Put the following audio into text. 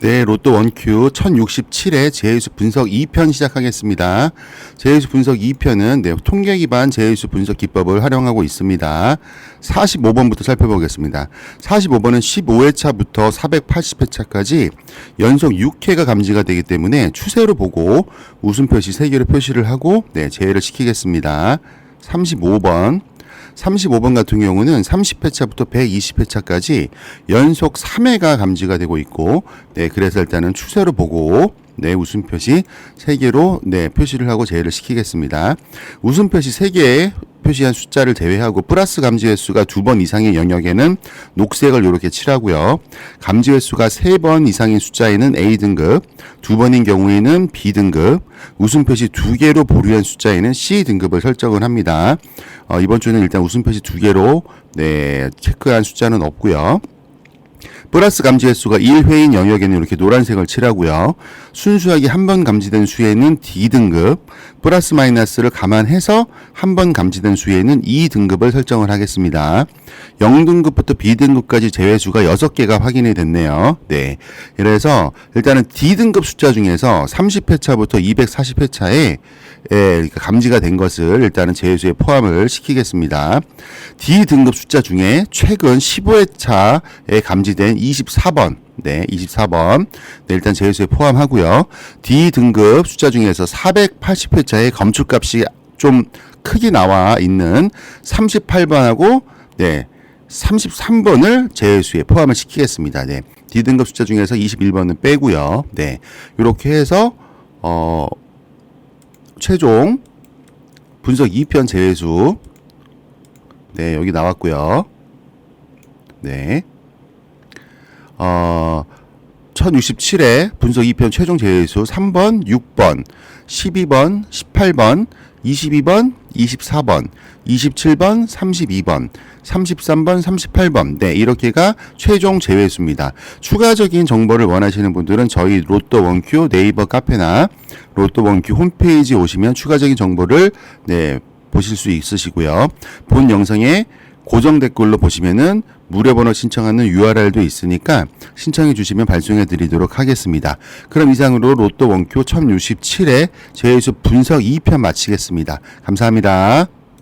네, 로또 원큐 1067회 제일수 분석 2편 시작하겠습니다. 제일수 분석 2편은 네, 통계 기반 제일수 분석 기법을 활용하고 있습니다. 45번부터 살펴보겠습니다. 45번은 15회차부터 480회차까지 연속 6회가 감지가 되기 때문에 추세로 보고 웃음 표시 3개로 표시를 하고 네, 제외를 시키겠습니다. 35번 35번 같은 경우는 30회차부터 120회차까지 연속 3회가 감지가 되고 있고, 네, 그래서 일단은 추세로 보고, 네, 웃음 표시 3개로, 네, 표시를 하고 제외를 시키겠습니다. 웃음 표시 3개 표시한 숫자를 제외하고 플러스 감지 횟수가 두 번 이상의 영역에는 녹색을 이렇게 칠하고요. 감지 횟수가 세 번 이상인 숫자에는 A 등급, 두 번인 경우에는 B 등급, 웃음 표시 두 개로 보류한 숫자에는 C 등급을 설정을 합니다. 어, 이번 주는 일단 웃음 표시 두 개로 네, 체크한 숫자는 없고요. 플러스 감지 횟수가 1회인 영역에는 이렇게 노란색을 칠하고요. 순수하게 한 번 감지된 수에는 D등급, 플러스 마이너스를 감안해서 한 번 감지된 수에는 E등급을 설정을 하겠습니다. 0등급부터 B등급까지 제외수가 6개가 확인이 됐네요. 네. 그래서 일단은 D등급 숫자 중에서 30회차부터 240회차에 예, 감지가 된 것을 일단은 제외수에 포함을 시키겠습니다. D등급 숫자 중에 최근 15회차에 감지된 24번 네, 24번. 네, 일단 제외수에 포함하고요. D 등급 숫자 중에서 480회차의 검출값이 좀 크게 나와 있는 38번하고 네, 33번을 제외수에 포함을 시키겠습니다. 네. D 등급 숫자 중에서 21번은 빼고요. 네. 이렇게 해서 어 최종 분석 2편 제외수 네, 여기 나왔고요. 네. 어, 1067회 분석 2편 최종 제외수 3번, 6번, 12번, 18번, 22번, 24번, 27번, 32번, 33번, 38번. 네, 이렇게가 최종 제외수입니다. 추가적인 정보를 원하시는 분들은 저희 로또 원큐 네이버 카페나 로또 원큐 홈페이지 오시면 추가적인 정보를 네, 보실 수 있으시고요. 본 영상에 고정 댓글로 보시면은 무료 번호 신청하는 URL도 있으니까 신청해 주시면 발송해 드리도록 하겠습니다. 그럼 이상으로 로또 원큐 1067회 제외수 분석 2편 마치겠습니다. 감사합니다.